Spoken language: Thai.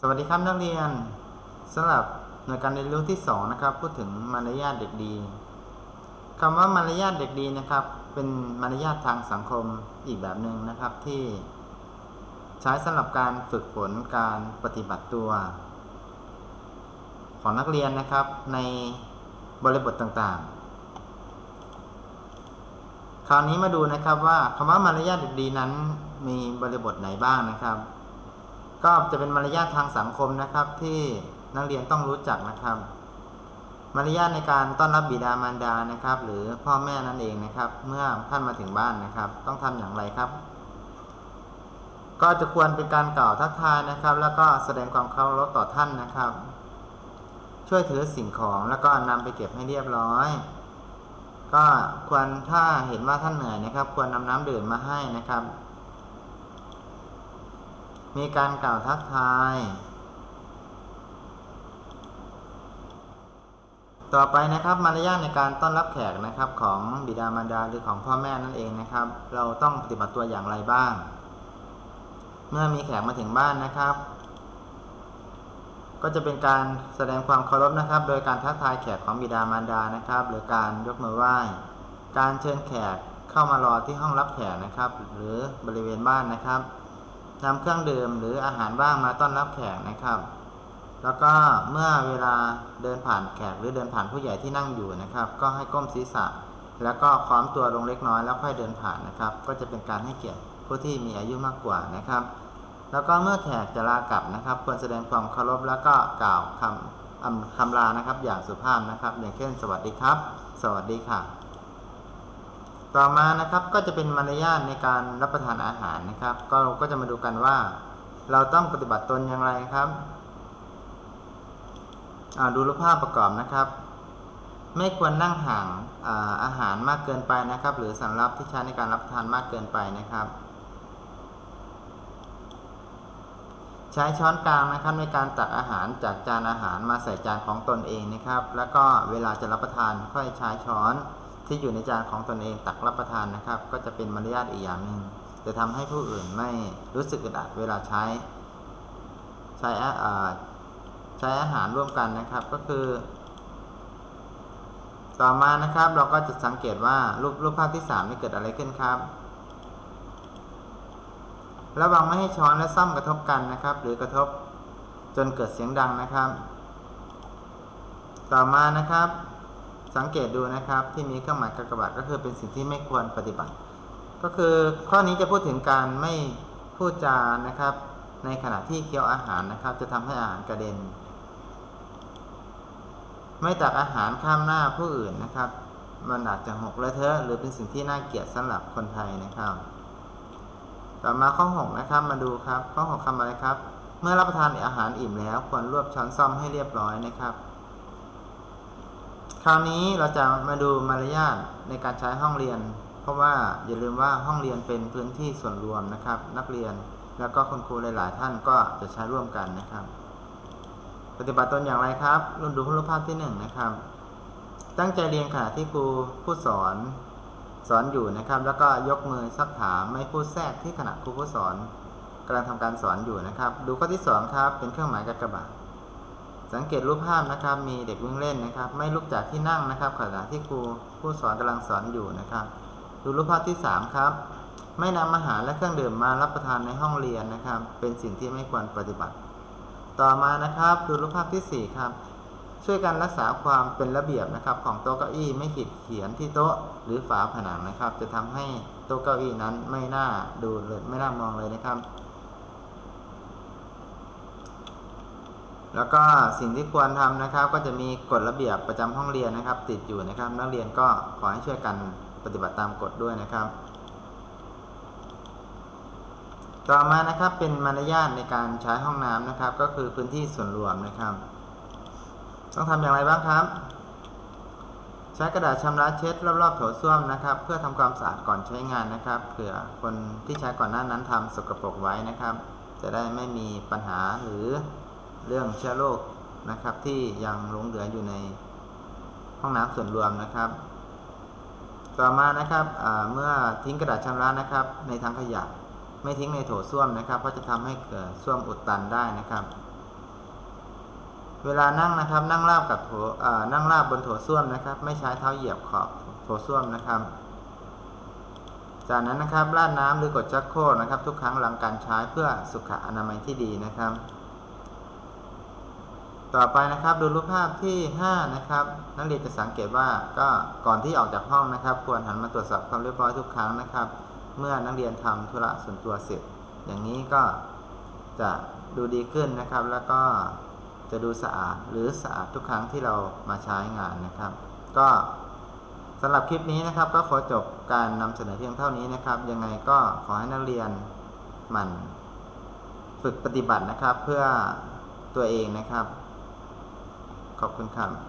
สวัสดีครับนักเรียนสำหรับหน่วยการเรียนรู้ที่ 2 นะครับ พูดถึงมารยาทเด็กดีคำว่ามารยาทเด็กดีนะครับ เป็นมารยาททางสังคมอีกแบบหนึ่งนะครับที่ ใช้สำหรับการฝึกฝนการปฏิบัติตัว ของนักเรียนนะครับในบริบทต่างๆ คราวนี้มาดูนะครับว่าคำว่ามารยาทเด็กดีนั้นมีบริบทไหนบ้างนะครับ ก็จะเป็นมารยาททางสังคมนะครับ ที่นักเรียนต้องรู้จักนะครับ มารยาทในการต้อนรับบิดามารดานะครับ หรือพ่อแม่นั่นเองนะครับ เมื่อท่านมาถึงบ้านนะครับ ต้องทำอย่างไรครับ ก็จะควรเป็นการกล่าวทักทายนะครับ แล้วก็แสดงความเคารพต่อท่านนะครับ ช่วยถือสิ่งของแล้วก็นำไปเก็บให้เรียบร้อย ก็ควรถ้าเห็นว่าท่านเหนื่อยนะครับ ควรนำน้ำดื่มมาให้นะครับ มีการกล่าวทักทาย ต่อไปนะครับมารยาทในการต้อนรับแขกนะครับของบิดามารดาหรือของพ่อแม่นั่นเองนะครับ เราต้องปฏิบัติตัวอย่างไรบ้าง เมื่อมีแขกมาถึงบ้านนะครับ ก็จะเป็นการแสดงความเคารพนะครับ โดยการทักทายแขกของบิดามารดานะครับ หรือการยกมือไหว้ การเชิญแขกเข้ามารอที่ห้องรับแขกนะครับ หรือบริเวณบ้านนะครับ นำเครื่องดื่มหรืออาหารว่างมาต้อนรับแขกนะครับ แล้วก็เมื่อเวลาเดินผ่านแขกหรือเดินผ่านผู้ใหญ่ที่นั่งอยู่นะครับ ก็ให้ก้มศีรษะ แล้วก็ค้อมตัวลงเล็กน้อยแล้วค่อยเดินผ่านนะครับ ก็จะเป็นการให้เกียรติผู้ที่มีอายุมากกว่านะครับ แล้วก็เมื่อแขกจะลากลับนะครับ ควรแสดงความเคารพแล้วก็กล่าวคำอำคำลานะครับ อย่างสุภาพนะครับ อย่างเช่น สวัสดีครับ สวัสดีค่ะ ต่อมานะครับก็จะเป็นมารยาทในการรับประทานอาหารนะครับ ก็เราก็จะมาดูกันว่า เราต้องปฏิบัติตนอย่างไรครับดูรูปภาพประกอบนะครับ ไม่ควรนั่งห่างอาอาหารมากเกินไปนะครับ หรือสำรับที่ใช้ในการรับประทานมากเกินไปนะครับ ใช้ช้อนกลางนะครับในการตักอาหารจากจานอาหารมาใส่จานของตนเองนะครับ แล้วก็เวลาจะรับประทานค่อยใช้ช้อน ที่อยู่ในจานของตนเองตักรับประทานนะครับ ก็จะเป็นมารยาทอีกอย่างหนึ่งจะทำให้ผู้อื่นไม่รู้สึกอึดอัดเวลาใช้ ใช้อาอ่าใช้อาหารร่วมกันนะครับก็คือ ต่อมานะครับเราก็จะสังเกตว่ารูปรูปภาพที่สามนี่เกิดอะไรขึ้นครับระวังไม่ให้ช้อนและซ่อมกระทบกันนะครับ หรือกระทบจนเกิดเสียงดังนะครับ ต่อมานะครับ สังเกตดูนะครับที่มีเครื่องหมายกากบาทก็คือเป็นสิ่งที่ไม่ควรปฏิบัติ ก็คือข้อนี้จะพูดถึงการไม่พูดจานะครับ ในขณะที่เคี้ยวอาหารนะครับ จะทำให้อาหารกระเด็น ไม่ตักอาหารข้ามหน้าผู้อื่นนะครับมันอาจจะหกเลอะเทอะหรือเป็นสิ่งที่น่าเกลียดสำหรับคนไทยนะครับ ต่อมาข้อ6นะครับมาดูครับ ข้อ6คำอะไรครับ เมื่อรับประทานอาหารอิ่มแล้ว ควรรวบช้อนซ่อมให้เรียบร้อยนะครับ คราวนี้เราจะมาดูมารยาทในการใช้ห้องเรียน เพราะว่าอย่าลืมว่าห้องเรียนเป็นพื้นที่ส่วนรวมนะครับ นักเรียนแล้วก็คุณครูหลายๆ ท่านก็จะใช้ร่วมกันนะครับ ปฏิบัติตนอย่างไรครับรุ่นดูรูปภาพที่หนึ่งนะครับ ตั้งใจเรียนขณะที่ครูผู้สอนสอนอยู่นะครับ แล้วก็ยกมือซักถามไม่พูดแทรกที่ขณะครูผู้สอนกำลังทำการสอนอยู่นะครับ ดูข้อที่สองครับ เป็นเครื่องหมายกากบาท สังเกตรูปภาพนะครับ มีเด็กวิ่งเล่นนะครับ ไม่ลุกจากที่นั่งนะครับขณะที่ครูผู้สอนกำลังสอนอยู่นะครับ ดูรูปภาพที่สามครับ ไม่นำอาหารและเครื่องดื่มมารับประทานในห้องเรียนนะครับ เป็นสิ่งที่ไม่ควรปฏิบัติ ต่อมานะครับ ดูรูปภาพที่สี่ครับ ช่วยกันรักษาความเป็นระเบียบนะครับ ของโต๊ะเก้าอี้ไม่ขีดเขียนที่โต๊ะหรือฝาผนังนะครับ จะทำให้โต๊ะเก้าอี้นั้นไม่น่าดูเลยไม่น่ามองเลยนะครับ แล้วก็สิ่งที่ควรทำนะครับ ก็จะมีกฎระเบียบประจำห้องเรียนนะครับ ติดอยู่นะครับ นักเรียนก็ขอให้ช่วยกันปฏิบัติตามกฎด้วยนะครับ ต่อมานะครับเป็นมารยาทในการใช้ห้องน้ำนะครับ ก็คือพื้นที่ส่วนรวมนะครับ ต้องทำอย่างไรบ้างครับ ใช้กระดาษชำระเช็ดรอบๆโถส้วมนะครับ เพื่อทำความสะอาดก่อนใช้งานนะครับเผื่อคนที่ใช้ก่อนหน้านั้นทำสกปรกไว้นะครับ จะได้ไม่มีปัญหาหรือ เรื่องเชื้อโรคนะครับ ที่ยังหลงเหลืออยู่ในห้องน้ำส่วนรวมนะครับ ต่อมานะครับเมื่อทิ้งกระดาษชำระนะครับ ในถังขยะไม่ทิ้งในโถส้วมนะครับ เพราะจะทำให้เกิดส้วมอุดตันได้นะครับ เวลานั่งนะครับ นั่งราบกับโถนั่งราบบนโถส้วมนะครับ ไม่ใช้เท้าเหยียบขอบโถส้วมนะครับจากนั้นนะครับราดน้ำหรือกดชักโครกนะครับ ทุกครั้งหลังการใช้เพื่อสุขอนามัยที่ดีนะครับ ต่อไปนะครับดูรูปภาพที่ 5 นะครับ นักเรียนจะสังเกตว่าก็ก่อนที่ออกจากห้องนะครับ ควรหันมาตรวจสอบความเรียบร้อยทุกครั้งนะครับ เมื่อนักเรียนทำธุระส่วนตัวเสร็จ อย่างนี้ก็จะดูดีขึ้นนะครับ แล้วก็จะดูสะอาดหรือสะอาดทุกครั้งที่เรามาใช้งานนะครับ ก็สำหรับคลิปนี้นะครับก็ขอจบการนำเสนอเพียงเท่านี้นะครับ ยังไงก็ขอให้นักเรียนหมั่นฝึกปฏิบัตินะครับ เพื่อตัวเองนะครับ ขอบคุณครับ